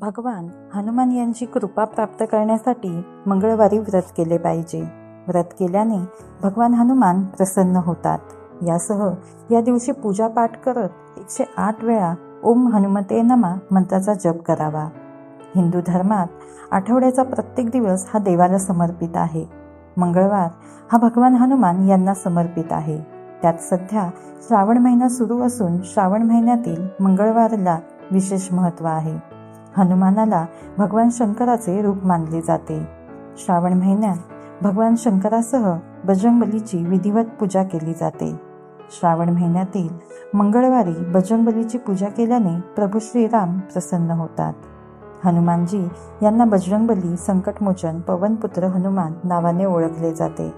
भगवान हनुमान यांची कृपा प्राप्त करण्यासाठी मंगळवारी व्रत केले पाहिजे. व्रत केल्याने भगवान हनुमान प्रसन्न होतात. यासह या दिवशी पूजा पाठ करत एकशे आठ वेळा ओम हनुमते नमा मंत्राचा जप करावा. हिंदू धर्मात आठवड्याचा प्रत्येक दिवस हा देवाला समर्पित आहे. मंगळवार हा भगवान हनुमान यांना समर्पित आहे. त्यात सध्या श्रावण महिना सुरू असून श्रावण महिन्यातील मंगळवारला विशेष महत्त्व आहे. हनुमानाला भगवान शंकराचे रूप मानले जाते. श्रावण महिन्यात भगवान शंकरासह बजरंगबलीची विधिवत पूजा केली जाते. श्रावण महिन्यातील मंगळवारी बजरंगबलीची पूजा केल्याने प्रभू श्रीराम प्रसन्न होतात. हनुमानजी यांना बजरंगबली संकटमोचन पवनपुत्र हनुमान नावाने ओळखले जाते.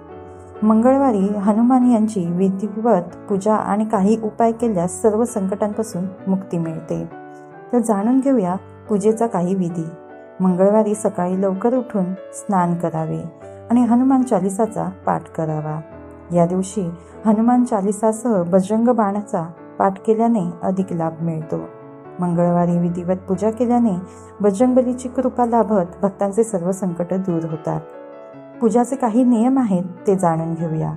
मंगळवारी हनुमान यांची विधिवत पूजा आणि काही उपाय केल्यास सर्व संकटांपासून मुक्ती मिळते. तर जाणून घेऊया पूजेचा काही विधी. मंगळवारी सकाळी लवकर उठून स्नान करावे आणि हनुमान चालिसाचा पाठ करावा. या दिवशी हनुमान चालिसासह बजरंग बाणाचा पाठ केल्याने अधिक लाभ मिळतो. मंगळवारी विधिवत पूजा केल्याने बजरंगबलीची कृपा लाभत भक्तांचे सर्व संकट दूर होतात. पूजाचे काही नियम आहेत ते जाणून घेऊया.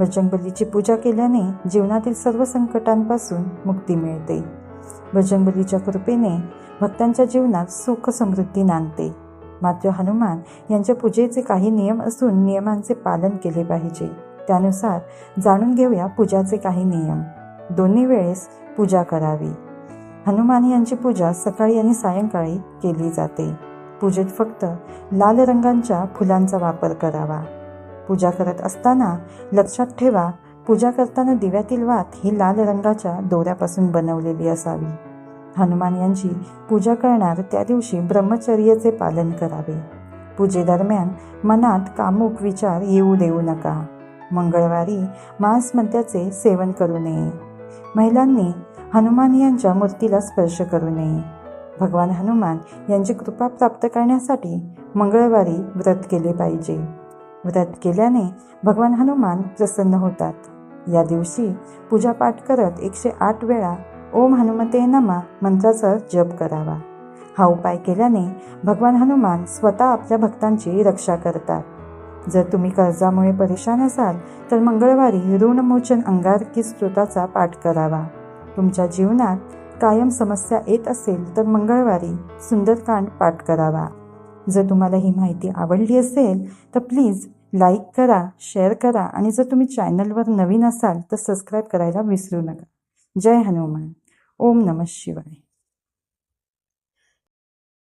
बजरंगबलीची पूजा केल्याने जीवनातील सर्व संकटांपासून मुक्ती मिळते. बजरंगबलीच्या कृपेने भक्तांच्या जीवनात सुख समृद्धी नांदते. मात्र हनुमान यांच्या पूजेचे काही नियम असून नियमांचे पालन केले पाहिजे. त्यानुसार जाणून घेऊया पूजाचे काही नियम. दोन्ही वेळेस पूजा करावी. हनुमान यांची पूजा सकाळी आणि सायंकाळी केली जाते. पूजेत फक्त लाल रंगांच्या फुलांचा वापर करावा. पूजा करत असताना लक्षात ठेवा पूजा करताना दिव्यातील वात ही लाल रंगाच्या दोऱ्यापासून बनवलेली असावी. हनुमान यांची पूजा करणार त्या दिवशी ब्रह्मचर्याचे पालन करावे. पूजेदरम्यान मनात कामुक विचार येऊ देऊ नका. मंगळवारी मांसमत्याचे सेवन करू नये. महिलांनी हनुमान यांच्या मूर्तीला स्पर्श करू नये. भगवान हनुमान यांची कृपा प्राप्त करण्यासाठी मंगळवारी व्रत केले पाहिजे. व्रत केल्याने भगवान हनुमान प्रसन्न होतात. या दिवशी पूजापाठ करत एकशे आठ वेळा ओम हनुमते नमा मंत्राचा जप करावा. हा उपाय केल्याने भगवान हनुमान स्वतः आपल्या भक्तांची रक्षा करतात. जर तुम्ही कर्जामुळे परेशान असाल तर मंगळवारी ऋणमोचन अंगारकी स्तोत्राचा पाठ करावा. तुमच्या जीवनात कायम समस्या येत असेल तर मंगळवारी सुंदरकांड पाठ करावा. जर तुम्हाला ही माहिती आवडली असेल तर प्लीज लाईक करा शेअर करा आणि जर तुम्ही चॅनलवर नवीन असाल तर सबस्क्राईब करायला विसरू नका. जय हनुमान. ओम नमः शिवाय.